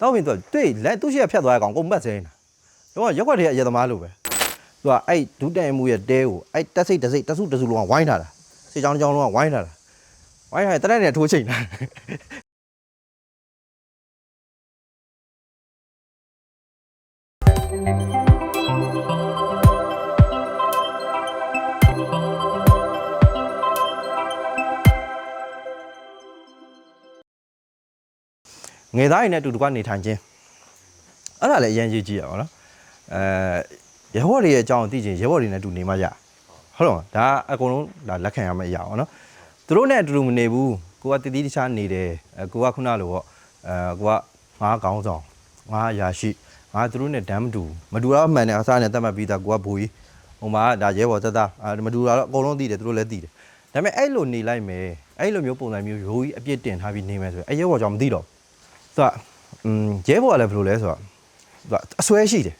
တောက်ပြီးသူတွေ့လက်သူ့ရှိရဖြတ်သွားတဲ့ကောင်ကုန်ပတ်စဲနေတာတော့ရက်ွက်တွေကအရသမားလိုပဲသူကအဲ့ဒုတိုင်မှုရဲ့တဲကိုအဲ့တက်စိတ်တက်စိတ်တက်စုတက်စုလုံးကဝိုင်းထားတာစေချောင်းချောင်းလုံးကဝိုင်းထားတာဝိုင်းထားတဲ့တက်တဲ့ထိုးချိန်တာ ငယ်သားတွေနဲ့အတူတကွနေထိုင်ခြင်းအဲ့ဒါလည်းအရင်ကြီးကြည့်ရပါတော့အဲရဲဘော်တွေရဲ့အကြောင်းကိုသိချင်ရဲဘော်တွေနဲ့အတူနေမှရဟုတ်တော့ဒါအကုန်လုံးဒါလက်ခံရမယ့်အရာပါနော်သူတို့နဲ့အတူတူမနေဘူးကိုကတတိတခြားနေတယ်အဲကိုကခုနလိုပေါ့အဲကိုကငါးကောင်းဆောင်ငါးရာရှိငါသူတို့နဲ့တမ်းမတူဘူးမတူတော့အမှန်နဲ့အစားနဲ့တတ်မှတ်ပြီးသားကိုကဘူကြီးဟိုမှာဒါရဲဘော်သက်သားအဲမတူတော့အကုန်လုံးသိတယ်သူတို့လည်းသိတယ်ဒါပေမဲ့အဲ့လိုနေလိုက်မယ်အဲ့လိုမျိုးပုံစံမျိုးရိုးကြီးအပြစ်တင်ထားပြီးနေမယ်ဆိုရင်အဲ့ရဲဘော်ကြောင့်မသိတော့ဘူး သူကอืมရဲဘော်ကလည်းဘယ်လိုလဲဆိုတော့သူကအစွဲရှိတယ်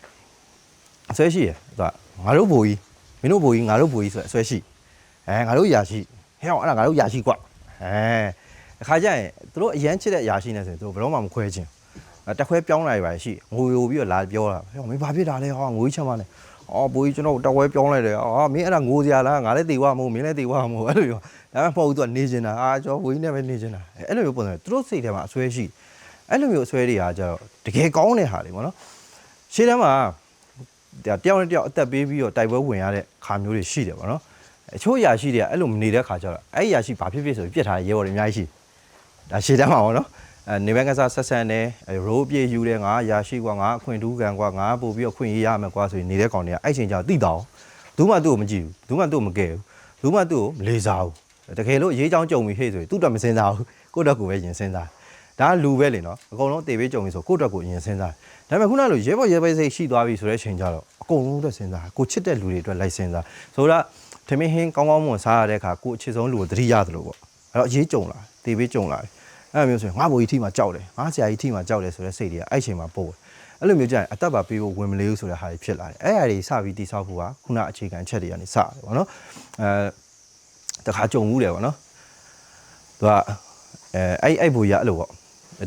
အစွဲရှိတယ်သူကငါတို့ဘိုးကြီးမင်းတို့ဘိုးကြီးငါတို့ဘိုးကြီးဆိုတဲ့အစွဲရှိအဲငါတို့ယာရှိဟဲ့အောင်အဲ့ဒါငါတို့ယာရှိကွအဲအခါကျရင်သူတို့အရန်ချစ်တဲ့ယာရှိနေဆိုရင်သူတို့ဘယ်တော့မှမခွဲခြင်းအဲတက်ခွဲပြောင်းလာရပါရှိငိုယိုပြီးတော့လာပြောတာဟဲ့အောင်မင်းဘာဖြစ်တာလဲဟောငိုကြီးချမ်းပါနဲ့အော်ဘိုးကြီးကျွန်တော်တက်ခွဲပြောင်းလိုက်တယ်အော်မင်းအဲ့ဒါငိုစရာလားငါလည်းတေဝမဟုတ်မင်းလည်းတေဝမဟုတ်အဲ့လိုပြောဒါမှမဟုတ်ဘူးသူကနေနေတာအာကျွန်တော်ဘိုးကြီးနဲ့ပဲနေနေတာအဲ့လိုမျိုးပုံစံသူတို့စိတ်ထဲမှာအစွဲရှိတယ် အဲ့လိုမျိုးအစွဲတွေကကြတော့တကယ်ကောင်းတဲ့ဟာတွေပေါ့နော်ရှေ့တန်းမှာဒါတယောက်နဲ့တယောက်အသက်ပေးပြီးတော့တိုက်ပွဲဝင်ရတဲ့ခါမျိုးတွေရှိတယ်ပေါ့နော်အချို့အရာရှိတွေကအဲ့လိုမနေတဲ့ခါကျတော့အဲ့ဒီအရာရှိဘာဖြစ်ဖြစ်ဆိုပြီးပြစ်ထားတဲ့ရဲဘော်တွေအများကြီးရှိဒါရှေ့တန်းမှာပေါ့နော်အဲနေဘက်ကစားဆက်ဆန်တယ်ရိုးပြေးယူတယ်ငါအရာရှိကွာငါအခွင့်ထူးခံကွာငါပို့ပြီးတော့ခွင့်ရေးရမယ်ကွာဆိုရင်နေတဲ့ကောင်တွေကအဲ့ချိန်ကျတော့တိတောင်းဘူးမှသူ့ကိုမကြည့်ဘူးဘူးမှသူ့ကိုမကယ်ဘူးဘူးမှသူ့ကိုမလေးစားဘူးတကယ်လို့ရေးချောင်းကြုံပြီးဟဲ့ဆိုရင်သူ့တော့မစင်စားဘူးကိုယ့်တော့ကိုယ်ပဲရင်စင်စားတယ် ဒါကလူပဲလေနော်အကုန်လုံးတေပေးကြုံပြီဆိုကိုယ့်အတွက်ကိုအရင်စဉ်းစားတယ်ဒါပေမဲ့ခုနကလိုရဲဘော်ရဲဘော်စိတ်ရှိသွားပြီဆိုတဲ့ချိန်ကျတော့အကုန်လုံးအတွက်စဉ်းစားကိုချစ်တဲ့လူတွေအတွက်လိုက်စဉ်းစားဆိုတော့ထမင်းဟင်းကောင်းကောင်းမွန်စားရတဲ့အခါကိုအချစ်ဆုံးလူကိုသတိရတယ်လို့ပေါ့အဲ့တော့အရေးကြုံလာတေပေးကြုံလာတယ်အဲ့လိုမျိုးဆိုရင်ငါဘိုးကြီးထိမှကြောက်တယ်ငါဆရာကြီးထိမှကြောက်တယ်ဆိုတဲ့စိတ်တွေကအဲ့ချိန်မှာပို့တယ်အဲ့လိုမျိုးကြရင်အသက်ပါပေးဖို့ဝင်မလေးဘူးဆိုတဲ့ဟာတွေဖြစ်လာတယ်အဲ့အရာတွေစပြီးတိဆောက်ဖို့ကခုနအခြေခံအချက်တွေကနေစတယ်ပေါ့နော်အဲတခါကြုံမှုတယ်ပေါ့နော်သူကအဲအဲ့အဲ့ဘူကြီးကအဲ့လိုပေါ့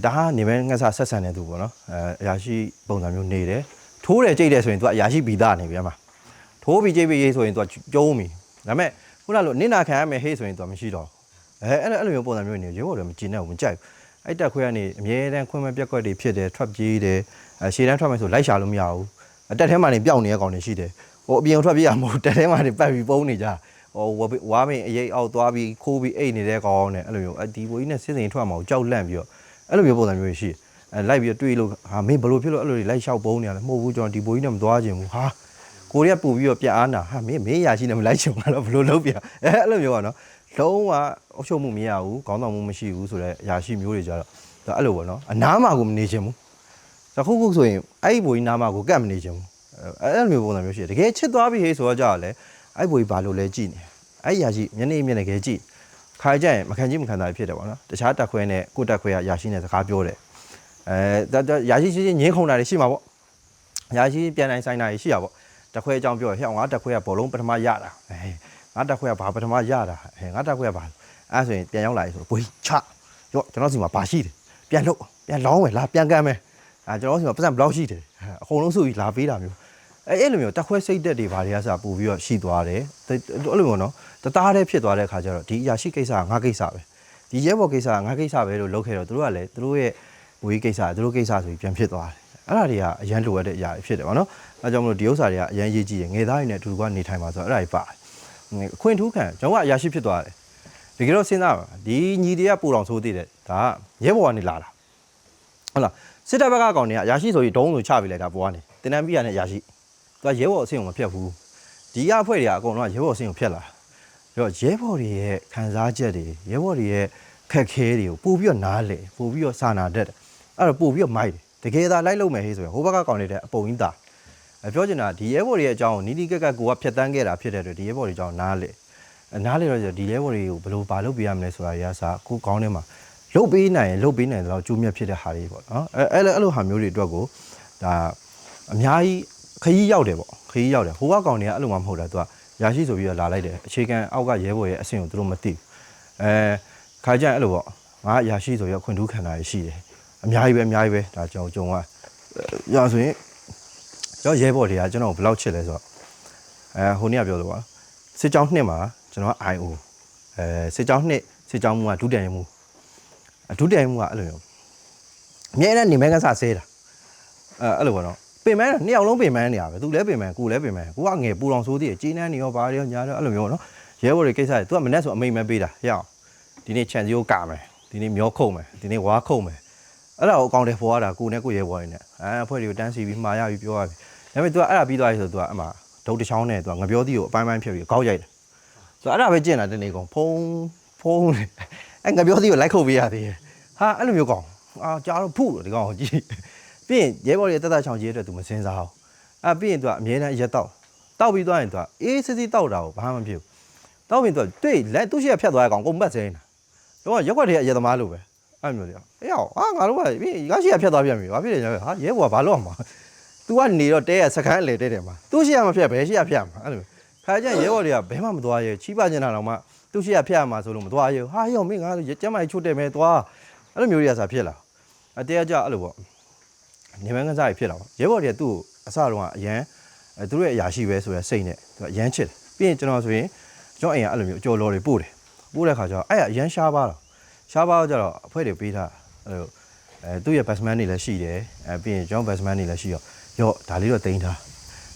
ဒါကနေမဲငှက်စားဆက်ဆံနေသူပေါ့နော်အဲအရာရှိပုံစံမျိုးနေတယ်ထိုးတယ်ကြိတ်တယ်ဆိုရင် तू အရာရှိဘီသားနေပြန်မှာထိုးပြီးကြိတ်ပြီးရေးဆိုရင် तू ကျုံးပြီဒါပေမဲ့ခုနလိုနင့်နာခံရမယ်ဟေးဆိုရင် तू မရှိတော့အဲအဲ့လိုအဲ့လိုမျိုးပုံစံမျိုးနေရေဘော်တွေမကျင်တဲ့ဘူးမကြိုက်ဘူးအဲ့တက်ခွဲကနေအမြဲတမ်းခွင့်မပြက်ကွက်တွေဖြစ်တယ်ထွက်ပြေးတယ်အဲရှေ့တန်းထွက်မယ်ဆိုလိုက်ရှာလို့မရဘူးအတက်ထဲမှာနေပျောက်နေတဲ့ကောင်တွေရှိတယ်ဟိုအပြင်ထွက်ပြေးရမဟုတ်တက်ထဲမှာနေပတ်ပြီးပုံးနေကြဟိုဝါမင်းအရေးအောက်သွားပြီးခိုးပြီးအိတ်နေတဲ့ကောင်နဲ့အဲ့လိုမျိုးအဒီဘိုးကြီးနဲ့စစ်စိန်ထွက်မှာကိုကြောက်လန့်ပြီးတော့ အဲ့လိုမျိုးပုံစံမျိုးရှိအဲလိုက်ပြီးတွေးလို့ဟာမင်းဘလို့ဖြစ်လို့အဲ့လိုလိုက်လျှောက်ပုံးနေရလဲမဟုတ်ဘူးကျွန်တော်ဒီဘိုးကြီးနဲ့မသွားခြင်းဘူးဟာကိုရီးယားပူပြီးတော့ပြအားနာဟာမင်းမင်းရာရှိနေမလိုက်ချင်ဘူးတော့ဘလို့လုပ်ပြအဲအဲ့လိုမျိုးကနော်လုံးဝအုပ်ချုပ်မှုမရဘူးခေါင်းဆောင်မှုမရှိဘူးဆိုတော့ရာရှိမျိုးတွေကြတော့ဒါအဲ့လိုပေါ့နော်အနားမှာကိုမနေချင်ဘူးတခုခုဆိုရင်အဲ့ဒီဘိုးကြီးနားမှာကိုကတ်မနေချင်ဘူးအဲအဲ့လိုမျိုးပုံစံမျိုးရှိတယ်တကယ်ချစ်သွားပြီဟေးဆိုတော့ကြာလဲအဲ့ဘိုးကြီးဘာလို့လဲကြည့်နေအဲ့ရာရှိမျက်နှာမျက်နှာကဲကြည့် ခါကြရင်မခံကြည့်မခံတာဖြစ်တယ်ပေါ့နော်တခြားတက်ခွဲနဲ့ကိုတက်ခွဲကရာရှိနဲ့စကားပြောတယ်အဲဒါရာရှိချင်းချင်းငင်းခုန်တာတွေရှိမှာပေါ့ရာရှိပြန်နိုင်ဆိုင်တာတွေရှိရပေါ့တက်ခွဲအကြောင်းပြောရဟဲ့ငါတက်ခွဲကဘောလုံးပထမရတာအဲငါတက်ခွဲကဘာပထမရတာအဲငါတက်ခွဲကဘာအဲဆိုရင်ပြန်ရောက်လာပြီဆိုတော့ဘွေးချရော့ကျွန်တော်စီမှာဘာရှိတယ်ပြန်လို့ပြန်လောင်းမယ်လာပြန်ကမ်းမယ်အဲကျွန်တော်စီမှာပတ်စံဘယ်လောက်ရှိတယ်အကုန်လုံးစုပြီးလာပေးတာမျိုး အဲအဲ့လိုမျိုးတက်ခွဲစိတ်တက်တွေဘာတွေကစားပူပြီးတော့ရှိသွားတယ်အဲ့လိုမျိုးနော်တသားတည်းဖြစ်သွားတဲ့အခါကျတော့ဒီအရာရှိကိစ္စကငါကိစ္စပဲဒီရဲဘော်ကိစ္စကငါကိစ္စပဲလို့လုပ်ခဲ့တော့သူတို့ကလည်းသူတို့ရဲ့ဝေးကိစ္စသူတို့ကိစ္စဆိုပြီးပြန်ဖြစ်သွားတယ်အဲ့ဒါတွေကအရန်လိုရတဲ့အရာတွေဖြစ်တယ်ဗောနော်အဲကြောင့်မလို့ဒီဥစ္စာတွေကအရန်ရေးကြည့်ရငယ်သားတွေနဲ့အတူတူကနေထိုင်ပါဆိုတော့အဲ့ဒါတွေပါတယ်အခွင့်ထူးခံကျွန်တော်ကအရာရှိဖြစ်သွားတယ်တကယ်တော့စဉ်းစားပါဒီညီတွေကပူတော်ဆိုးသေးတယ်ဒါကရဲဘော်ကနေလာတာဟုတ်လားစစ်တပ်ဘက်ကကောင်တွေကအရာရှိဆိုပြီးဒုံးဆိုချပေးလိုက်တာပေါ်ကနေတင်တန်းပြရတဲ့အရာရှိ သူကရဲဘော်အဆင့်ကိုမဖြတ်ဘူးဒီအအဖွဲ့တွေကအကုန်လုံးကရဲဘော်အဆင့်ကိုဖြတ်လာတာပြီးတော့ရဲဘော်တွေရဲ့ခံစားချက်တွေရဲဘော်တွေရဲ့ခက်ခဲတွေကိုပို့ပြီးတော့နားလေပို့ပြီးတော့စာနာတတ်တယ်အဲ့တော့ပို့ပြီးတော့မိုက်တယ်တကယ်သာလိုက်လို့မယ်ဟေးဆိုရင်ဟိုဘက်ကကောင်နေတဲ့အပုံကြီးတာအပြောချင်တာဒီရဲဘော်တွေရဲ့အကြောင်းကိုနီးနီးကက်ကက်ကိုကဖြတ်တန်းခဲ့တာဖြစ်တဲ့အတွက်ဒီရဲဘော်တွေအကြောင်းနားလေအနားလေတော့ဒီရဲဘော်တွေကိုဘယ်လိုပါလုပ်ပေးရမလဲဆိုတာရစားကိုကောင်းထဲမှာလုတ်ပေးနိုင်ရင်လုတ်ပေးနိုင်တယ်တော့ကျိုးမြတ်ဖြစ်တဲ့ဟာတွေပေါ့နော်အဲအဲ့လိုအဲ့လိုဟာမျိုးတွေအတွက်ကိုဒါအများကြီး ခရီးရောက်တယ်ပေါ့ခရီးရောက်တယ်ဟိုဘက်ကောင်တွေကအဲ့လိုမှမဟုတ်တာသူကရရှိဆိုပြီးတော့လာလိုက်တယ်အခြေခံအောက်ကရဲဘော်ရဲ့အဆင့်ကိုသူတို့မသိဘူးအဲခါကျရင်အဲ့လိုပေါ့ငါရရှိဆိုပြီးတော့ခွင့်ထူးခံတာရှိတယ်အအများကြီးပဲအများကြီးပဲဒါကျွန်တော်ကြုံသွားရဆိုရင်ကျွန်တော်ရဲဘော်တွေကကျွန်တော်ဘယ်လောက်ချစ်လဲဆိုတော့အဲဟိုနေ့ကပြောလို့ပါစစ်ကြောင်းနှစ်မှာကျွန်တော်က IO အဲစစ်ကြောင်းနှစ်စစ်ကြောင်းမှုကဒုတိယမှုအဒုတိယမှုကအဲ့လိုမျိုးအမြဲတမ်းနေမဲကစားဆဲတာအဲအဲ့လိုပေါ့နော် ပင်မန်းနှစ်ယောက်လုံးပင်မန်းနေရပဲသူလည်းပင်မန်းကိုလည်းပင်မန်းကိုကငယ်ပူတော်ဆိုးသေးတယ်ကြီးနှန်းနေရောဘာတွေရောညာတော့အဲ့လိုမျိုးနော်ရဲဘော်တွေကိစ္စတွေသူကမနဲ့ဆိုအမိန်မဲပေးတာရအောင်ဒီနေ့ချန်စီကိုကာမယ်ဒီနေ့မျောခုံမယ်ဒီနေ့ဝါခုံမယ်အဲ့ဒါကိုအကောင့်တွေပေါ်ရတာကိုနဲ့ကိုရဲဘော်တွေနဲ့အဲအဖွဲ့တွေကိုတန်းစီပြီးမှားရပြီးပြောရပြီဒါပေမဲ့ तू ကအဲ့ဒါပြီးသွားပြီဆို तू ကအမှဒုတ်တစ်ချောင်းနဲ့ तू ကငပြောသီးကိုအပိုင်းပိုင်းဖြတ်ပြီးကောက်ရိုက်တယ်ဆိုတော့အဲ့ဒါပဲကျင့်တာတနေ့ကုန်ဖုံးဖုံးအဲ့ငပြောသီးကိုလိုက်ခုတ်ပေးရသေးတယ်ဟာအဲ့လိုမျိုးကောင်အာကြားတော့ဖု့လို့ဒီကောင်ကိုကြည့် ပြီးရင်ရဲဘော်တွေတက်တာချောင်ကြီးတဲ့သူမစင်စားအောင်အဲပြီးရင်သူကအမြဲတမ်းရက်တော့တောက်ပြီးသွားရင်သူကအေးစစ်စစ်တောက်တာကိုဘာမှမဖြစ်ဘူးတောက်ပြီးသူကတွေ့လက်သူ့ရှေ့ဖြတ်သွားရကောင်ကုန်ပတ်စင်းတာတော့ရက်ွက်တွေကအရက်သမားလိုပဲအဲ့မျိုးတွေအေးအောင်အာငါတို့ကပြီးရင်ရရှိရဖြတ်သွားပြန်ပြီဘာဖြစ်လဲဟာရဲဘော်ကဘာလုပ်အောင်မလဲ तू ကနေတော့တဲရစခန်းအလေတဲတယ်မှာ तू ရှေ့ကမဖြတ်ဘဲရှေ့ကဖြတ်မှာအဲ့လိုခါကျရင်ရဲဘော်တွေကဘဲမှမသွားရဲချီးပါကျင်တာတော့မှသူ့ရှေ့ကဖြတ်မှာဆိုလို့မသွားရဲဟာရောမင်းငါကျမကြီးချို့တယ်မဲသွားအဲ့လိုမျိုးတွေကစာဖြစ်လာအတဲကကြအဲ့လိုပေါ့ နေမန်းကစားကြီးဖြစ်လာပေါ့ရဲဘော်တွေကသူ့ကိုအစတော့ကအရန်အဲသူတို့ရဲ့အရာရှိပဲဆိုရယ်စိတ်နဲ့သူကအရန်ချစ်တယ်ပြီးရင်ကျွန်တော်ဆိုရင်ကျွန်တော်အိမ်ကအဲ့လိုမျိုးအကျော်လော်တွေပို့တယ်ပို့တဲ့ခါကျတော့အဲ့အရန်ရှားပါတော့ရှားပါတော့ကျတော့အဖွဲတွေပေးထားအဲ့လိုအဲသူ့ရဲ့ batsman တွေလည်းရှိတယ်အဲပြီးရင်ကျွန်တော် batsman တွေလည်းရှိရောရော့ဒါလေးတော့တင်ထား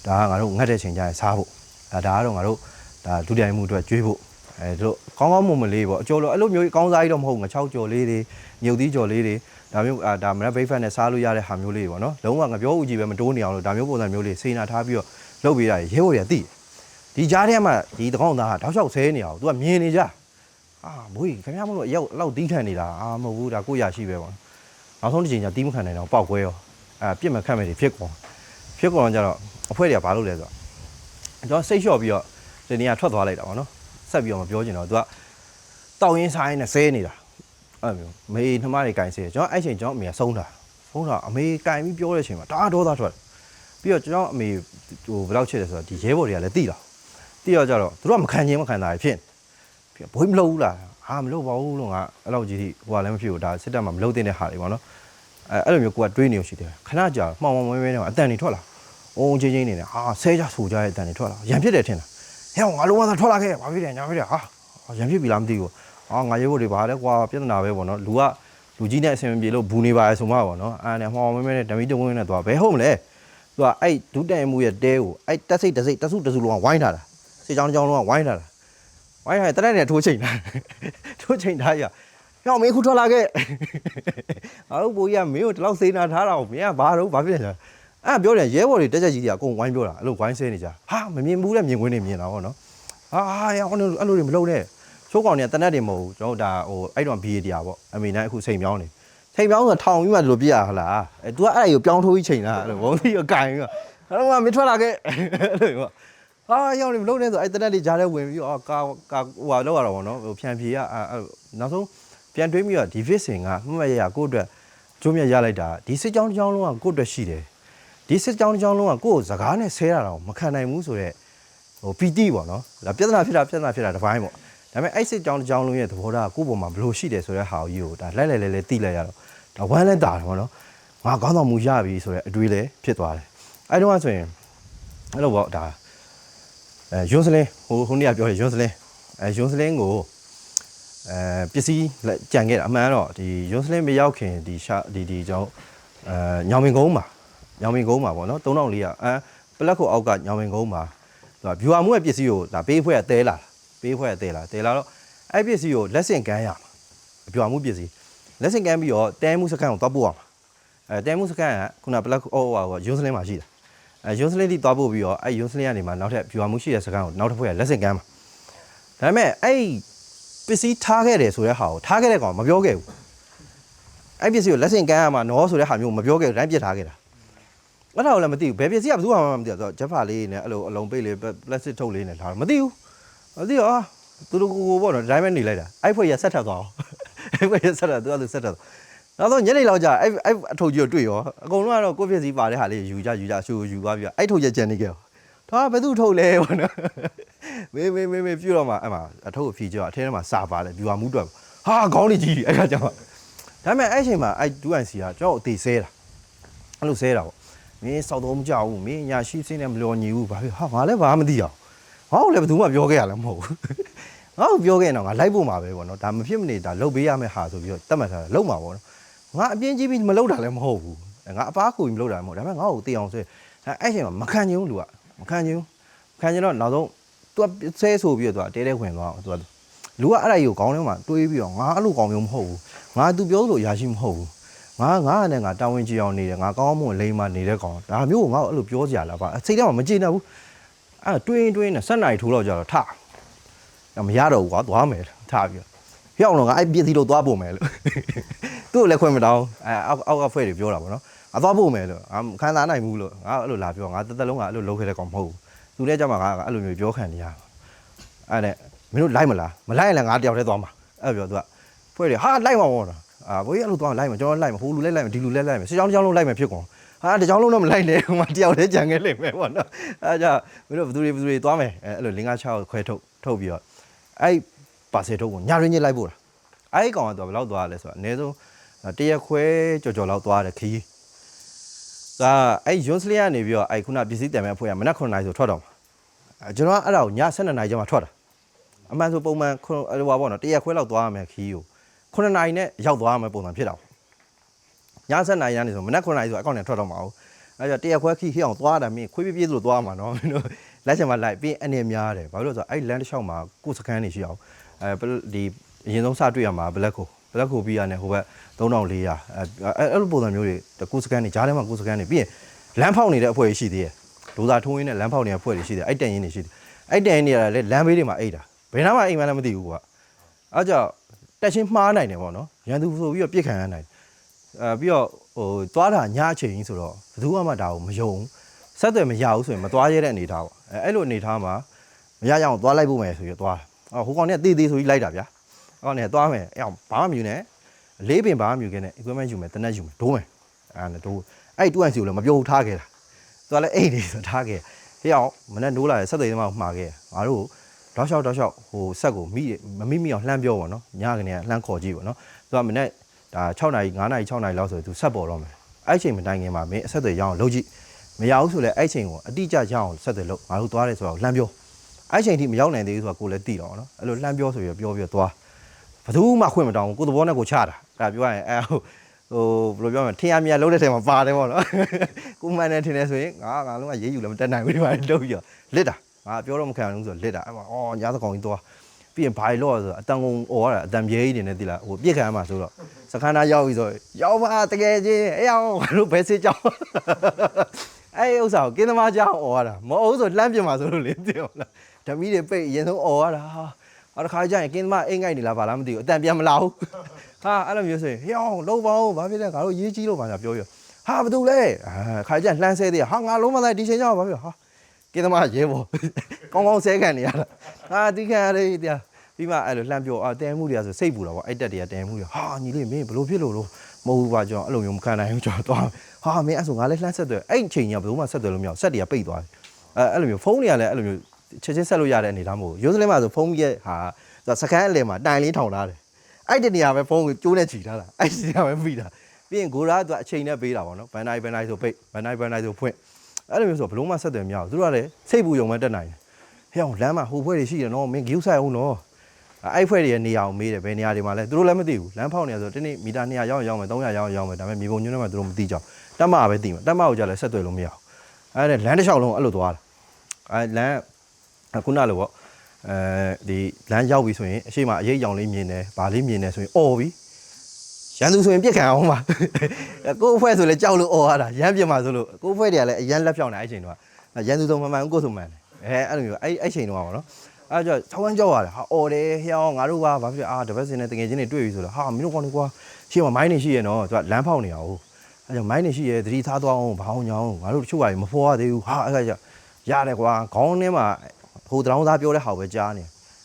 ဒါကငါတို့ငတ်တဲ့ချိန်ကျရင်စားဖို့ဒါဒါကတော့ငါတို့ဒါဒုတိယမှုအတွက်ကျွေးဖို့အဲတို့ကောင်းကောင်းမွန်မွန်လေးပေါ့အကျော်လို့အဲ့လိုမျိုးအကောင်းစားကြီးတော့မဟုတ်ငါ6ကျော်လေးတွေမြုပ်သီးကျော်လေးတွေ ဒါမျိုးအာဒါမရက်ဘိတ်ဖက်နဲ့စားလို့ရတဲ့ဟာမျိုးလေးတွေပေါ့နော်လုံးဝငပြောဦးကြီးပဲမတိုးနေအောင်လို့ဒါမျိုးပုံစံမျိုးလေးစိနာထားပြီးတော့လုပ်ပေးတာရဲဘော်ရတိဒီကြားထဲမှာဒီတကောင်းသားကတောက်လျှောက်ဆဲနေအောင် तू ကမြင်နေကြအာမွေးခင်ဗျားမလို့အရောက်အလောက်တီးခံနေတာအာမဟုတ်ဘူးဒါကိုရရှိပဲပေါ့နောက်ဆုံးတစ်ချိန်ကျတီးမခံနိုင်တော့ပောက်ကွဲရောအဲပြစ်မခတ်မဲ့တွေဖြစ်ကုန်ဖြစ်ကုန်တော့ကြတော့အဖွဲတွေကဘာလုပ်လဲဆိုတော့ကျွန်တော်စိတ်လျှော့ပြီးတော့ဒီနေရာထွက်သွားလိုက်တာပေါ့နော်ဆက်ပြီးတော့မပြောချင်တော့သူကတောက်ရင်းဆိုင်နဲ့ဆဲနေတာ အဲ့လိုမျိုးမေနှမတွေကင်ဆဲကျွန်တော်အဲ့ချိန်ကျွန်တော်အမေကဆုံးတာဆုံးတာအမေကင်ပြီးပြောတဲ့အချိန်မှာတအားဒေါသထွက်ပြီးတော့ကျွန်တော်အမေဟိုဘယ်လောက်ချစ်လဲဆိုတော့ဒီရဲဘော်တွေကလည်းတိတာတိတော့ကြတော့သူတို့ကမခံချင်းမခံတာဖြစ်ဖြစ်ဘိုးမလုပ်ဘူးလားဟာမလုပ်ပါဘူးလို့ငါအဲ့လောက်ကြီးထိဟိုကလည်းမဖြစ်ဘူးဒါစစ်တပ်မှာမလုပ်တဲ့ဟာတွေပေါ့နော်အဲအဲ့လိုမျိုးကိုကတွေးနေလို့ရှိတယ်ခဏကြာမှောင်မှောင်မဲမဲနဲ့အတန်တွေထွက်လာအုံချင်းချင်းနေတယ်ဟာဆဲကြဆူကြတဲ့အတန်တွေထွက်လာရံဖြစ်တယ်ထင်တာဟဲ့ငါလုံးဝသာထွက်လာခဲ့ဘာဖြစ်တယ်ညာဖြစ်တယ်ဟာရံဖြစ်ပြီလားမသိဘူး ဟာငါရဲဘော်တွေဘာလဲကွာပြဿနာပဲပေါ့နော်လူကလူကြီးနဲ့အဆင်မပြေလို့ဘူးနေပါလေဆိုမှပေါ့နော်အာနဲ့မှောင်မဲမဲနဲ့ဓမီတဝင်းနဲ့သွားဘဲဟုတ်မလဲသူကအဲ့ဒုတက်မှုရဲ့တဲကိုအဲ့တက်စိတ်တက်စိတ်တဆုတဆုလုံးကဝိုင်းထားတာစေချောင်းချောင်းလုံးကဝိုင်းထားတာဝိုင်းထားတဲ့တက်နဲ့ထိုးချိန်တာထိုးချိန်ထားရဟောမင်းခုထွက်လာခဲ့ငါတို့ဘူကြီးကမင်းကိုဒီလောက်စေနာထားတာကိုမင်းကဘာတော့ဘာဖြစ်လဲအဲ့ပြောတယ်ရဲဘော်တွေတက်ချက်ကြီးတွေကအကုန်ဝိုင်းပြောတာအဲ့လိုဝိုင်းဆဲနေကြဟာမမြင်ဘူးတဲ့မြင်ကွင်းတွေမြင်တာပေါ့နော်ဟာရအောင်အဲ့လိုတွေမလုပ်နဲ့ ချိုးကောင်တွေကတနက်တွေမဟုတ်ဘူးကျွန်တော်ဒါဟိုအဲ့တော့ BA တရားပေါ့အမေနိုင်အခုစိန်ပြောင်းနေစိန်ပြောင်းဆိုထောင်ပြီးမှဒီလိုပြရဟလားအဲ तू ကအဲ့ဒါကိုပြောင်းထိုးပြီးချိန်တာအဲ့လိုဘုံကြီးကကင်ပြီးတော့အဲ့တော့မထွက်လာခဲ့အဲ့လိုပေါ့ဟာရောက်နေမလုပ်နဲ့ဆိုအဲ့တနက်တွေကြားထဲဝင်ပြီးတော့ကာကာဟိုဟာလောက်ရတော့ဗောနော်ဟိုဖြန်ဖြေရအဲ့နောက်ဆုံးပြန်တွေးပြီးတော့ဒီ fit စင်ကမှတ်မှတ်ရရကိုယ့်အတွက်ကျိုးမြတ်ရလိုက်တာဒီစစ်ကြောင်းတစ်ကြောင်းလုံးကကိုယ့်အတွက်ရှိတယ်ဒီစစ်ကြောင်းတစ်ကြောင်းလုံးကကိုယ့်ကိုစကားနဲ့ဆဲတာတော့မခံနိုင်ဘူးဆိုတော့ဟိုပီတိပေါ့နော်ဒါပြဿနာဖြစ်တာပြဿနာဖြစ်တာတစ်ပိုင်းပေါ့ ဒါပေမဲ့အဲ့စစ်ကြောင်းတစ်ကြောင်းလုံးရဲ့သဘောထားကကိုယ့်ပေါ်မှာဘယ်လိုရှိတယ်ဆိုတဲ့ဟာကြီးကိုဒါလိုက်လိုက်လဲလဲတိလိုက်ရတော့ဒါဝမ်းလဲတာတယ်ပေါ့နော်ငါကောင်းတော်မူရပြီဆိုတော့အတွေးလဲဖြစ်သွားတယ်အဲ့တော့ဆိုရင်အဲ့လိုပေါ့ဒါအဲယွန်းစလင်းဟိုဟိုနေ့ကပြောတယ်ယွန်းစလင်းအဲယွန်းစလင်းကိုအဲပစ္စည်းလက်ကြံခဲ့တာအမှန်တော့ဒီယွန်းစလင်းမရောက်ခင်ဒီရှာဒီဒီကြောင့်အဲညောင်မင်ကုန်းမှာညောင်မင်ကုန်းမှာပေါ့နော်3400အဲပလက်ခုအောက်ကညောင်မင်ကုန်းမှာသူက viewer မှုရဲ့ပစ္စည်းကိုဒါပေးဖွဲ့ကတဲလာတာ ပေးဖွဲ့ကတဲလာတဲလာတော့အဲ့ပစ္စည်းကိုလက်ဆင့်ကမ်းရမှာ viewer မှုပစ္စည်းလက်ဆင့်ကမ်းပြီးတော့တဲမှုစကန်ကိုတောက်ပို့ရမှာအဲတဲမှုစကန်ကခုနပလက်ခုအော်ဟိုဟိုယွန်းစလင်းမှာရှိတာအဲယွန်းစလင်းတိတောက်ပို့ပြီးတော့အဲ့ယွန်းစလင်းကနေမှနောက်ထပ် viewer မှုရှိတဲ့စကန်ကိုနောက်တစ်ဖွဲ့ကလက်ဆင့်ကမ်းမှာဒါပေမဲ့အဲ့ပစ္စည်းထားခဲ့တယ်ဆိုတဲ့ဟာကိုထားခဲ့တဲ့ကောင်မပြောခဲ့ဘူးအဲ့ပစ္စည်းကိုလက်ဆင့်ကမ်းရမှာနော်ဆိုတဲ့ဟာမျိုးမပြောခဲ့ဘူးတိုင်းပြစ်ထားခဲ့တာအဲ့ဒါကိုလည်းမသိဘူးဘယ်ပစ္စည်းကဘယ်သူမှမသိဘူးဆိုတော့ဂျက်ဖာလေးနဲ့အဲ့လိုအလုံးပိတ်လေးပလက်စတစ်ထုတ်လေးနဲ့ထားတော့မသိဘူး မသိတော့အာသူတို့ကိုကိုပေါ့နော်ဒီတိုင်းပဲနေလိုက်တာအဲ့ဖွဲ့ရဆက်ထပ်သွားအောင်အဲ့ဖွဲ့ရဆက်ထပ်သူကသူဆက်ထပ်နောက်တော့ညနေလောက်ကြာအဲ့အဲ့အထုတ်ကြီးကိုတွေ့ရောအကုန်လုံးကတော့ကိုယ့်ပစ္စည်းပါတဲ့ဟာလေးယူကြယူကြရှူယူသွားပြီးတော့အဲ့ထုတ်ရက်ကြံနေခဲ့ရောဒါကဘယ်သူထုတ်လဲပေါ့နော်မေးမေးမေးမေးပြတော့မှအဲ့မှာအထုတ်ကိုဖြီးကြတော့အထဲထဲမှာစာပါတယ်ဗျူဟာမူးတွက်ဟာခေါင်းလေးကြီးအဲ့ခါကျမှဒါပေမဲ့အဲ့အချိန်မှာအဲ့ 2NC ကကျွန်တော်အသေးဆဲတာအဲ့လိုဆဲတာပေါ့မင်းစောက်တော့မကြောက်ဘူးမင်းညာရှိစင်းနဲ့မလျော်ညီဘူးဘာဖြစ်ဟာငါလည်းဘာမှမသိအော င်ငါ့ကိုလည်းဘယ်သူမှပြောခဲ့ရလည်းမဟုတ်ဘူးငါ့ကိုပြောခဲ့ရင်တော့ငါလိုက်ဖို့မှာပဲပေါ့နော်ဒါမဖြစ်မနေဒါလုတ်ပေးရမယ့်ဟာဆိုပြီးတော့တတ်မှတ်ထားတာလုတ်မှာပေါ့နော်ငါအပြင်းကြီးပြီးမလုတ်တာလည်းမဟုတ်ဘူးငါအပားခုပြီးမလုတ်တာလည်းမဟုတ်ဒါပေမဲ့ငါ့ကိုသိအောင်ဆိုအဲ့အဲ့အချိန်မှာမခံချင်ဘူးလူကမခံချင်ဘူးခံချင်တော့နောက်ဆုံး तू ဆဲဆိုပြီးတော့ तू တဲတဲခွင်သွားအောင် तू လူကအဲ့ဒါကြီးကိုခေါင်းထဲမှာတွေးပြီးတော့ငါအဲ့လိုကောင်းမျိုးမဟုတ်ဘူးငါ तू ပြောလို့အရာရှိမဟုတ်ဘူးငါငါနဲ့ငါတာဝန်ကြီးအောင်နေတယ်ငါကောင်းမွန်လိမ့်မနေတဲ့ကောင်ဒါမျိုးကိုငါ့ကိုအဲ့လိုပြောစရာလားပါစိတ်ထဲမှာမကျေနပ်ဘူး အဲ့တွင်းတွင်းနဲ့ဆက်နိုင်ထိုးတော့ကြတော့ထမရတော့ဘူးကွာသွားမယ်ထပြီးတော့ပြောင်းတော့ငါအဲ့ပြည့်စီလို့သွားဖို့မယ်လို့သူ့ကိုလည်းခွင့်မတောင်းအဲအောက်အောက်ကဖွဲ့တွေပြောတာပေါ့နော်ငါသွားဖို့မယ်လို့ငါခံစားနိုင်ဘူးလို့ငါအဲ့လိုလာပြောငါတစ်သက်လုံးကအဲ့လိုလုပ်ခဲ့တဲ့ကောင်မဟုတ်ဘူးသူလည်းကြမှာငါအဲ့လိုမျိုးပြောခံနေရအဲ့နဲ့မင်းတို့လိုက်မလားမလိုက်ရင်လည်းငါတယောက်တည်းသွားမှာအဲ့ပြောသူကဖွဲ့တယ်ဟာလိုက်မှာပေါ့နော်အာဘိုးကြီးအဲ့လိုသွားလိုက်မှာကျွန်တော်လိုက်မှာဟိုလူလည်းလိုက်မှာဒီလူလည်းလိုက်မှာစကြောင်းတစ်ကြောင်းလုံးလိုက်မှာဖြစ်ကုန် ဟာတစ်ကြောင်းလုံးတော့မလိုက်နဲ့ဟိုမှာတယောက်တည်းကြံခဲ့လိမ့်မယ်ပေါ့နော်အဲ့ကြမင်းတို့ဘယ်သူတွေဘယ်သူတွေသွားမယ်အဲ့လိုလင်းကား6ကိုခွဲထုတ်ထုတ်ပြီးတော့အဲ့ပါစေထုတ်ကိုညာရင်းကြီးလိုက်ပို့တာအဲ့ကောင်ကတော့ဘယ်လောက်သွားလဲဆိုတော့အနည်းဆုံးတရက်ခွဲကြော်ကြော်လောက်သွားတယ်ခီးဒါအဲ့ယွန်းစလီကနေပြီးတော့အဲ့ခုနပစ္စည်းတံမဲ့အဖွဲ့ကမနက်9နာရီဆိုထွက်တော့မှာအဲ့ကျွန်တော်ကအဲ့ဒါကိုည12နာရီကျမှထွက်တာအမှန်ဆိုပုံမှန်ဟိုပါပေါ့နော်တရက်ခွဲလောက်သွားရမယ်ခီးကို9နာရီနဲ့ရောက်သွားရမယ်ပုံစံဖြစ်တာပေါ့ ည7နာရီကနေဆိုမနက်9နာရီဆိုအကောင့်နဲ့ထွက်တော့မှာဟုတ်အဲကြောင့်တရက်ခွဲခီးခီးအောင်သွားတာမင်းခွေးပြေးပြေးလို့သွားမှာနော်မင်းတို့လက်ချင်မှာလိုက်ပြီးအနေများတယ်ဘာလို့လဲဆိုတော့အဲ့လမ်းတစ်လျှောက်မှာကိုယ်စကန်နေရှိအောင်အဲဒီအရင်ဆုံးစတွေ့ရမှာဘလက်ကိုဘလက်ကိုပြီးရတယ်ဟိုဘက်3400အဲအဲ့လိုပုံစံမျိုးတွေကိုယ်စကန်နေကြားထဲမှာကိုယ်စကန်နေပြီးရင်လမ်းဖောက်နေတဲ့အဖွဲ့ရှိသေးတယ်ဒိုးသာထိုးရင်းနဲ့လမ်းဖောက်နေတဲ့အဖွဲ့တွေရှိတယ်အဲ့တန်ရင်တွေရှိတယ်အဲ့တန်ရင်တွေကလည်းလမ်းဘေးတွေမှာအိတ်တာဘယ်နှမှအိမ်မလည်းမသိဘူးကွာအဲကြောင့်တက်ချင်းမှားနိုင်တယ်ပေါ့နော်ရန်သူဆိုပြီးတော့ပြစ်ခံရနိုင်တယ် အဲပြီးတော့ဟိုသွားတာညအချိန်ကြီးဆိုတော့ဘယ်သူမှဒါကိုမယုံဆက်သွယ်မရဘူးဆိုရင်မသွားရတဲ့အနေထားပေါ့အဲအဲ့လိုအနေထားမှာမရရအောင်သွားလိုက်ဖို့မယ်ဆိုပြီးတော့သွားအော်ဟိုကောင်เนี่ยတေးသေးဆိုပြီးလိုက်တာဗျာအကောင်เนี่ยသွားမယ်အဲ့အောင်ဘာမှမယူနဲ့လေးပင်ဘာမှမယူခဲ့နဲ့ equipment ယူမယ်တနက်ယူမယ်ဒိုးမယ်အဲ့နဲ့ဒိုးအဲ့တူအန်စီကိုလည်းမပြောဘူးထားခဲ့တာသူကလည်းအိတ်နေဆိုထားခဲ့ဟေးအောင်မနေ့နိုးလာတယ်ဆက်သွယ်သမားကိုမှာခဲ့ငါတို့ တောက်လျှောက်တောက်လျှောက်ဟိုဆက်ကိုမိမမိမိအောင်လှမ်းပြောပါတော့ညကနေလှမ်းခေါ်ကြည့်ပါတော့သူကမနေ့ ဒါ6နာရီ9နာရီ6နာရီလောက်ဆိုသူဆက်ပေါ်တော့မယ်အဲ့ချိန်မတိုင်ခင်မှာမင်းအဆက်တွေရအောင်လုပ်ကြည့်မရဘူးဆိုလဲအဲ့ချိန်ကိုအတိအကျရအောင်ဆက်တွေလုပ်ငါတို့သွားတယ်ဆိုတော့လှမ်းပြောအဲ့ချိန်ထိမရောက်နိုင်သေးဘူးဆိုတော့ကိုလည်းသိတော့နော်အဲ့လိုလှမ်းပြောဆိုပြီးပြောပြောသွားဘယ်သူမှခွင့်မတောင်းဘူးကိုသဘောနဲ့ကိုချတာအဲ့ဒါပြောရရင်အဲ့ဟိုဟိုဘယ်လိုပြောမလဲထင်ရမြလုံးတဲ့ထဲမှာပါတယ်ပေါ့နော်ကိုမှန်တယ်ထင်တယ်ဆိုရင်ငါငါလုံးကရေးယူလည်းမတက်နိုင်ဘူးဒီမှာလုပ်ပြီးတော့လစ်တာငါပြောတော့မခံဘူးဆိုတော့လစ်တာအဲ့မှာအော်ညာသကောင်ကြီးသွား ပြီးရင်ဘာလို့လဲဆိုတော့အတန်ကုန်អော်ရတာအတန်ပြဲကြီးနေနေတိလားဟိုပြစ်ခံရမှာဆိုတော့စခန်းသားရောက်ပြီဆိုရောက်ပါတကယ်ချင်းအေးအောင်ငါတို့ဘယ်စစ်ကြောင်းအဲ့ဥစ္စာကိုကင်းသမားကြောင်းអော်ရတာမဟုတ်ဆိုလှမ်းပြမှာဆိုလို့လေသိအောင်လားဓမီတွေပိတ်အရင်ဆုံးអော်ရတာဟာတခါကျရင်ကင်းသမားအိမ်ငိုက်နေလားဗာလားမသိဘူးအတန်ပြန်မလာဘူးဟာအဲ့လိုမျိုးဆိုရင်ဟေးအောင်လုံးပေါင်းဘာဖြစ်လဲငါတို့ရေးကြီးလို့ပါညာပြောရဟာဘာတူလဲအာခါကျလှမ်းဆဲသေးဟာငါလုံးမလိုက်ဒီချိန်ကျတော့ဘာဖြစ်ဟာ ကင်းသမားရဲဘော်ကောင်းကောင်းဆဲခံနေရတာဟာတီးခံရလေတရားပြီးမှအဲ့လိုလှမ်းပြောအာတဲမှုတွေကဆိုစိတ်ပူတာပေါ့အဲ့တက်တွေကတဲမှုတွေဟာညီလေးမင်းဘလို့ဖြစ်လို့လို့မဟုတ်ဘူးပါကျွန်တော်အဲ့လိုမျိုးမခံနိုင်ဘူးကျွန်တော်တော့ဟာမင်းအဲ့ဆိုငါလည်းလှမ်းဆက်တယ်အဲ့ချိန်ကြီးကဘယ်သူမှဆက်တယ်လို့မရဆက်တွေကပိတ်သွားတယ်အဲ့အဲ့လိုမျိုးဖုန်းတွေကလည်းအဲ့လိုမျိုးချက်ချင်းဆက်လို့ရတဲ့အနေထားမဟုတ်ဘူးရိုးစလင်းမှာဆိုဖုန်းရဲ့ဟာစကန်အလယ်မှာတိုင်လေးထောင်ထားတယ်အဲ့တနေရာပဲဖုန်းကိုကျိုးနဲ့ချီထားတာအဲ့ဒီနေရာပဲမိတာပြီးရင်ဂိုရာကအချိန်နဲ့ပေးတာပေါ့နော်ဘန်နိုင်ဘန်နိုင်ဆိုပိတ်ဘန်နိုင်ဘန်နိုင်ဆိုဖွင့် အဲ့လိုမျိုးဆိုဘလုံးမဆက်တယ်မရဘူးသူတို့ကလည်းစိတ်ပူယုံမဲ့တက်နိုင်တယ်ဟဲ့အောင်လမ်းမှာဟိုဘွဲတွေရှိတယ်နော်မင်းဂိူးဆိုင်အောင်နော်အဲ့ဖွဲ့တွေရဲ့နေရာကိုမေးတယ်ဘယ်နေရာတွေမှာလဲသူတို့လည်းမသိဘူးလမ်းဖောက်နေရဆိုတနေ့မီတာ200ရောက်ရောက်မယ်300ရောက်ရောက်မယ်ဒါပေမဲ့မြေပုံညွှန်းထဲမှာသူတို့မသိကြဘူးတက်မပဲသိမှာတက်မကိုကြလည်းဆက်သွယ်လို့မရဘူးအဲ့ဒါလမ်းတစ်လျှောက်လုံးအဲ့လိုသွားတာအဲ့လမ်းခုနလိုပေါ့အဲဒီလမ်းရောက်ပြီဆိုရင်အရှိမအရေးအယောင်လေးမြင်တယ်ဗာလေးမြင်တယ်ဆိုရင်អော်ပြီ ရန်သူဆိုရင်ပြစ်ခံအောင်ပါကို့အဖွဲ့ဆိုလည်းကြောက်လို့អော်ရတာရမ်းပြစ်မှာဆိုလို့ကို့အဖွဲ့တွေကလည်းအရန်လက်ဖြောင်းနေအဲ့ချိန်တော့ရန်သူဆုံးမမှန်ဘူးကိုယ်ဆုံးမှန်တယ်အဲအဲ့လိုမျိုးအဲ့အဲ့ချိန်တော့ပါတော့အဲ့ကြောင့်ချောင်းချောင်းကြောက်ရတယ်ဟာအော်တယ်ဟျောင်းငါတို့ကဘာဖြစ်အာတပတ်စင်နဲ့တကယ်ချင်းတွေတွေ့ပြီဆိုတော့ဟာမင်းတို့ကောင်းနေကွာရှေ့မှာမိုင်းနေရှိရဲ့နော်သူကလမ်းဖောက်နေအောင်အဲ့ကြောင့်မိုင်းနေရှိရဲ့သတိထားသွားအောင်ဘာအောင်ညောင်းငါတို့တချို့ဟာမဖော်ရသေးဘူးဟာအဲ့ကြောင့်ရတယ်ကွာခေါင်းထဲမှာဟိုတရောင်းသားပြောတဲ့ဟာပဲကြားနေ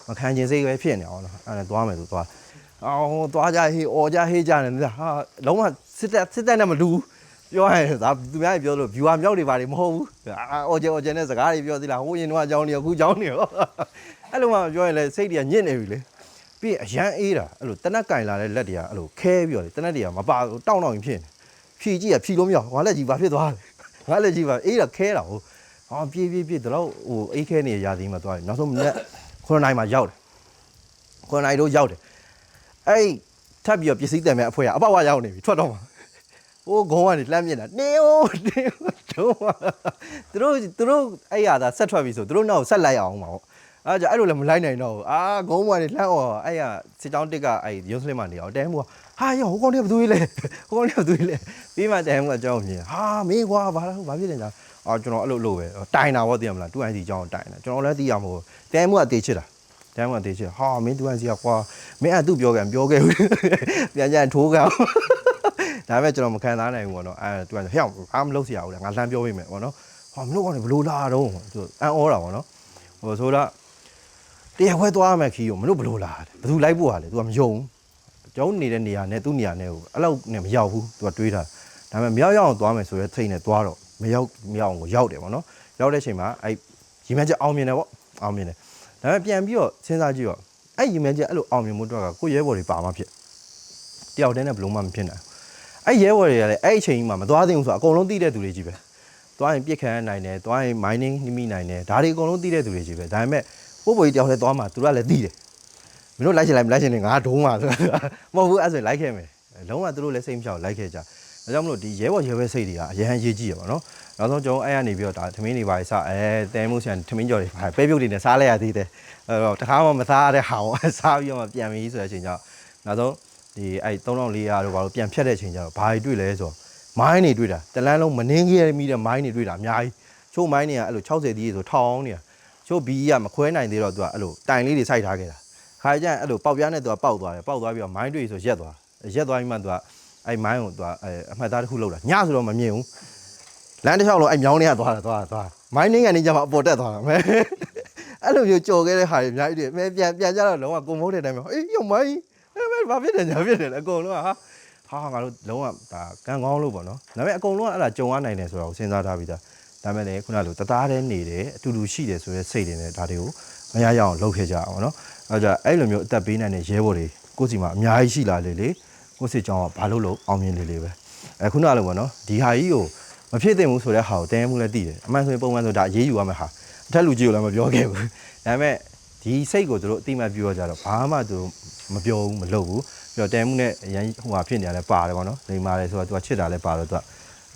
မခံကျင်စိတ်ပဲဖြစ်နေအောင်နော်အဲ့ဒါသွားမယ်ဆိုသွား အော်သွားကြဟေးအော်ကြဟေးကြနေတယ်ဟာလုံးဝစစ်တက်စစ်တက်နဲ့မလူဘူးပြောရရင်ဒါသူများကြီးပြောလို့ viewer မြောက်တွေပါတွေမဟုတ်ဘူးအာအော်ကျအော်ကျနဲ့စကားတွေပြောသေးလားဟိုရင်တော့အကြောင်းတွေအခုအကြောင်းတွေရောအဲ့လိုမှပြောရင်လည်းစိတ်တွေကညစ်နေပြီလေပြီးရင်အရန်အေးတာအဲ့လိုတနက်ကင်လာတဲ့လက်တွေကအဲ့လိုခဲပြီးတော့လေတနက်တွေကမပါဘူးတောင်းတောင်းရင်ဖြစ်နေဖြီကြည့်ရဖြီလို့မရဘူးငါလက်ကြီးဘာဖြစ်သွားလဲငါလက်ကြီးဘာအေးတာခဲတာဟုတ်ဟာပြေးပြေးပြေးတော့ဟိုအေးခဲနေရရာသီးမှာသွားတယ်နောက်ဆုံးမနေ့9နိုင်မှာရောက်တယ်9နိုင်တို့ရောက်တယ် အဲ့ထပ်ပြီးတော့ပစ္စည်းတယ်မဲ့အဖွဲကအပေါက်ဝရောက်နေပြီထွက်တော့မှာဟိုဂုံကနေလှမ်းမြင်တာနေဦးနေဦးတို့သူတို့သူတို့အဲ့ရသာဆက်ထွက်ပြီဆိုသူတို့နောက်ဆက်လိုက်အောင်ပါဟုတ်အဲ့ကြအဲ့လိုလည်းမလိုက်နိုင်တော့ဘူးအာဂုံကနေလှမ်းအောင်အဲ့ရစစ်တောင်းတစ်ကအဲ့ရုံးစလင်းမနေအောင်တဲမှုကဟာရောဟိုကောင်လေးဘသူကြီးလဲဟိုကောင်လေးဘသူကြီးလဲပြီးမှတဲမှုကကြောင်းမြင်ဟာမင်းကွာဘာလဲဘာဖြစ်နေကြအာကျွန်တော်အဲ့လိုလို့ပဲတိုင်တာဗောသိရမလား 2IC ကြောင်းတိုင်တာကျွန်တော်လည်းသိရမို့တဲမှုကအသေးချစ်တာ တဲမှုကသေးချစ်ဟာမင်း 2IC ကကွာမင်းအတူပြောကန်ပြောခဲ့ဘူးပြန်ကြရင်ထိုးကန်ဒါပေမဲ့ကျွန်တော်မခံစားနိုင်ဘူးပေါ့နော်အဲသူကဟဲ့အားမလုပ်စရာဘူးလေငါလှမ်းပြောပေးမယ်ပေါ့နော်ဟောမလို့ကောင်းတယ်ဘလို့လာတော့သူအန်ဩတာပေါ့နော်ဟိုဆိုတော့တရားခွဲသွားမယ်ခီးကိုမလို့ဘလို့လာတယ်ဘယ်သူလိုက်ဖို့ဟာလဲသူကမယုံကျောင်းနေတဲ့နေရာနဲ့သူ့နေရာနဲ့ကိုအဲ့လောက်နဲ့မရောက်ဘူးသူကတွေးတာဒါပေမဲ့မရောက်ရောက်အောင်သွားမယ်ဆိုရဲထိတ်နဲ့သွားတော့မရောက်မရောက်အောင်ကိုရောက်တယ်ပေါ့နော်ရောက်တဲ့ချိန်မှာအဲ့ရီမန်းချက်အောင်မြင်တယ်ပေါ့အောင်မြင်တယ် ဒါပေမဲ့ပြန်ပြီးတော့စဉ်းစားကြည့်တော့အဲ့ရီမန်းချက်အဲ့လိုအောင်မြင်မှုတော့ကကိုရဲဘော်တွေပါမှဖြစ်တယောက်တည်းနဲ့ဘလို့မှမဖြစ်နိုင်အဲ့ရဲဝယ်တွေကလည်းအဲ့အချိန်ကြီးမှာမသွားသင့်ဘူးဆိုတော့အကုန်လုံးသိတဲ့သူတွေကြီးပဲသွားရင်ပြစ်ခံရနိုင်တယ်သွားရင် mining နှိမိနိုင်တယ်ဒါတွေအကုန်လုံးသိတဲ့သူတွေကြီးပဲဒါပေမဲ့ပို့ပေါ်ကြီးတယောက်လည်းသွားမှာသူကလည်းသိတယ်မင်းတို့လိုက်ချင်လိုက်မလိုက်ချင်လည်းငါဒုံးမှာဆိုတာမဟုတ်ဘူးအဲ့ဆိုရင်လိုက်ခဲ့မယ်လုံးဝသူတို့လည်းစိတ်မချောက်လိုက်ခဲ့ကြ ဒါကြောင့်မလို့ဒီရဲဘော်ရဲဘဲစိတ်တွေကအရန်ရေးကြည့်ရပါတော့နောက်ဆုံးကျွန်တော်အဲ့ရနေပြီးတော့ဒါသမင်းတွေပါစအဲတဲမှုဆန်သမင်းကြော်တွေပါပဲပြုတ်တွေနဲ့စားလိုက်ရသေးတယ်အဲ့တော့တခါမှမစားရတဲ့ဟာကိုစားပြီးတော့မှပြန်ပြီးဆိုတဲ့အချိန်ကျတော့နောက်ဆုံးဒီအဲ့3400တို့ဘာလို့ပြန်ဖြတ်တဲ့အချိန်ကျတော့ဘာတွေတွေ့လဲဆိုတော့မိုင်းတွေတွေ့တာတလန်းလုံးမနှင်းကြီးရမိတဲ့မိုင်းတွေတွေ့တာအများကြီးချို့မိုင်းတွေကအဲ့လို60တီးဆိုထောင်းနေတာချို့ဘီကမခွဲနိုင်သေးတော့သူကအဲ့လိုတိုင်လေးတွေစိုက်ထားခဲ့တာခါကျရင်အဲ့လိုပေါက်ပြားနဲ့သူကပေါက်သွားတယ်ပေါက်သွားပြီးတော့မိုင်းတွေ့ဆိုရက်သွားရက်သွားပြီးမှသူက အဲ့မိုင်းကိုသူကအဲ့အမှတ်သားတစ်ခုလောက်တာညဆိုတော့မမြင်ဘူးလမ်းတစ်လျှောက်လုံးအဲ့မြောင်းတွေကသွားတာသွားတာသွားမိုင်းနင်းကနေကျမှအပေါ်တက်သွားတာမဲအဲ့လိုမျိုးကြော်ခဲ့တဲ့ဟာတွေအများကြီးတွေမဲပြန်ပြန်ကြတော့လုံးဝကိုမိုးတဲ့တိုင်းမှာအေးရုံမိုင်းအဲ့မဲ့ဘာဖြစ်တယ်ညာဖြစ်တယ်လဲအကုန်လုံးကဟာဟာငါတို့လုံးဝဒါကံကောင်းလို့ပေါ့နော်ဒါပေမဲ့အကုန်လုံးကအဲ့ဒါကြုံရနိုင်တယ်ဆိုတော့စဉ်းစားထားပြီးသားဒါပေမဲ့လည်းခုနလိုတသားတည်းနေတယ်အတူတူရှိတယ်ဆိုရဲစိတ်တွေနဲ့ဒါတွေကိုမရရအောင်လုပ်ခဲ့ကြအောင်နော်အဲ့ကြအဲ့လိုမျိုးအသက်ပေးနိုင်တဲ့ရဲဘော်တွေကိုယ့်စီမှာအများကြီးရှိလာလေလေ ကိုယ့်စီကြောင်းကဘာလို့လို့အောင်မြင်လေလေပဲအဲခုနလိုပေါ့နော်ဒီဟာကြီးကိုမဖြစ်သင့်ဘူးဆိုတဲ့ဟာကိုတင်းမှုလည်းတည်တယ်အမှန်ဆိုရင်ပုံမှန်ဆိုဒါအေးအေးယူရမယ့်ဟာအထက်လူကြီးကိုလည်းမပြောခဲ့ဘူးဒါပေမဲ့ဒီစိတ်ကိုသူတို့အတိမတ်ပြောကြတော့ဘာမှသူတို့မပြောဘူးမလုပ်ဘူးပြီးတော့တဲမှုနဲ့အရင်ဟိုဟာဖြစ်နေရလဲပါတယ်ပေါ့နော်လိမ္မာတယ်ဆိုတော့သူကချစ်တာလဲပါတော့သူက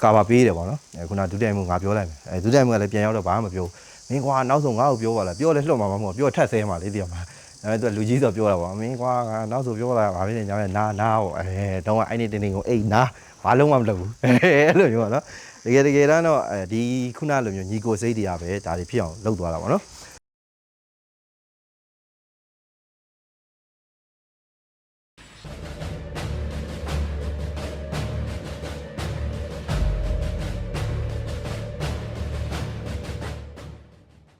ကာပါပေးတယ်ပေါ့နော်အဲခုနဒုတိယမှုငါပြောလိုက်မယ်အဲဒုတိယမှုကလည်းပြန်ရောက်တော့ဘာမှမပြောဘူးမင်းကွာနောက်ဆုံးငါ့ကိုပြောပါလားပြောလဲလှုပ်မှာမဟုတ်ဘူးပြောထက်ဆဲမှာလေတည်ရမှာ အဲသူကလူကြီးဆိုပြောတာပေါ့မင်းကွာငါနောက်ဆိုပြောလာဘာဖြစ်နေကြလဲနာနာပေါ့အဲတော့အဲ့ဒီတင်းတင်းကိုအိတ်နာဘာလုံးမှမလုပ်ဘူးအဲအဲ့လိုမျိုးပေါ့နော်တကယ်တကယ်တော့အဲဒီခုနလိုမျိုးညီကိုစိတ်တရားပဲဒါတွေဖြစ်အောင်လုပ်သွားတာပေါ့နော်